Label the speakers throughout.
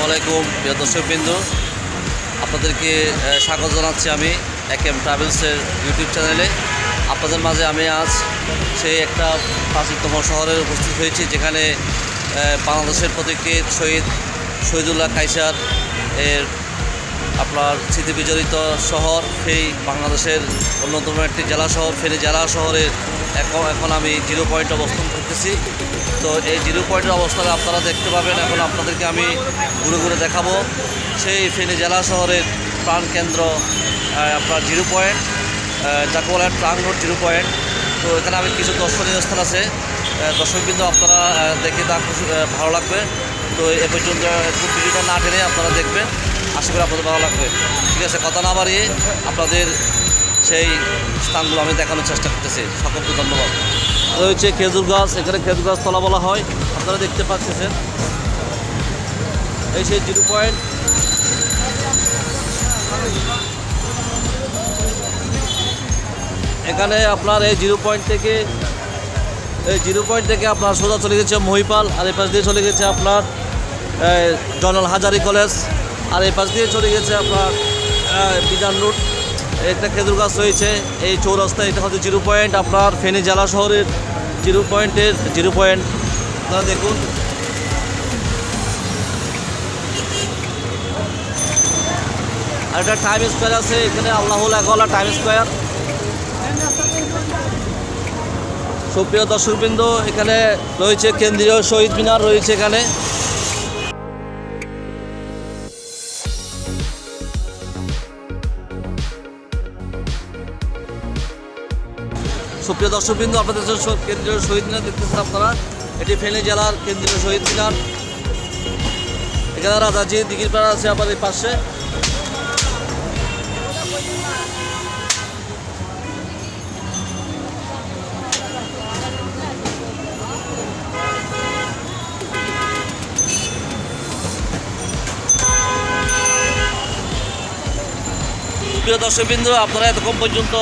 Speaker 1: আলাইকুম প্রিয় দর্শকবৃন্দু। আপনাদেরকে স্বাগত জানাচ্ছি আমি এক এম ট্রাভেলসের ইউটিউব চ্যানেলে। আপনাদের মাঝে আমি আজ সেই একটা প্রাচীনতম শহরে উপস্থিত হয়েছি, যেখানে বাংলাদেশের প্রতীকীর শহীদ, শহীদুল্লাহ কাইসার এর আপনার স্মৃতি বিজড়িত শহর। সেই বাংলাদেশের অন্যতম একটি জেলা শহর ফেনী জেলা শহরের এখন এখন আমি জিরো পয়েন্ট অবস্থান করতেছি। তো এই জিরো পয়েন্টের অবস্থানে আপনারা দেখতে পাবেন। এখন আপনাদেরকে আমি ঘুরে ঘুরে দেখাবো। সেই ফেনী জেলা শহরের প্রাণকেন্দ্র আপনার জিরো পয়েন্ট যাকে বলা হয় ট্রাঙ্ক রোড জিরো পয়েন্ট। তো এখানে আমি কিছু দর্শনীয় স্থান আছে। আহ, কিন্তু আপনারা দেখে তা ভালো লাগবে। তো এ পর্যন্ত ভিডিওটা না টেনে আপনারা দেখবেন। আশা করি আপনাদের ভালো লাগবে। ঠিক আছে কথা না বাড়িয়ে আপনাদের সেই স্থানগুলো আমি দেখানোর চেষ্টা করতেছি। সকলকে ধন্যবাদ। রয়েছে খেজুর গাছ, এখানে খেজুর গাছ তলা বলা হয়। আপনারা দেখতে পাচ্ছেন। এই সেই জিরো পয়েন্ট। এখানে আপনার এই জিরো পয়েন্ট থেকে, এই জিরো পয়েন্ট থেকে আপনার সোজা চলে গেছে মহিপাল, আর এই পাশ দিয়ে চলে গেছে আপনার জনরল হাজারি কলেজ, আর এই পাশ দিয়ে চলে গেছে আপনার বিধান রুট একটা খেজুর গাছ রয়েছে, এই চৌরাস্তা এটা হচ্ছে জিরো পয়েন্ট, আপনার ফেনী জেলা শহরের জিরো পয়েন্টের, জিরো পয়েন্ট। আপনারা দেখুন। আর একটা টাইম স্কোয়ার আছে, এখানে আল্লাহুল একলা টাইম স্কোয়ার সুপ্রিয় দর্শকবৃন্দ, এখানে রয়েছে কেন্দ্রীয় শহীদ মিনার রয়েছে এখানে। সুপ্রিয় দর্শকবৃন্দ, আপনাদের কেন্দ্রীয় শহীদ মিনার দেখতেছেন আপনারা এটি ফেনী জেলার কেন্দ্রীয় শহীদ মিনার। এখানে রাজাজি দিঘির পাড়া আছে এই পাশে। প্রিয় দর্শকবৃন্দ, আপনারা এতক্ষণ পর্যন্ত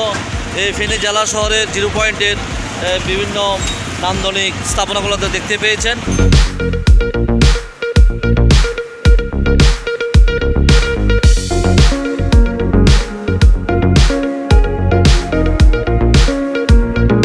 Speaker 1: ফেনী জেলা শহরের জিরো পয়েন্টের বিভিন্ন নান্দনিক স্থাপনাগুলোতে দেখতে পেয়েছেন।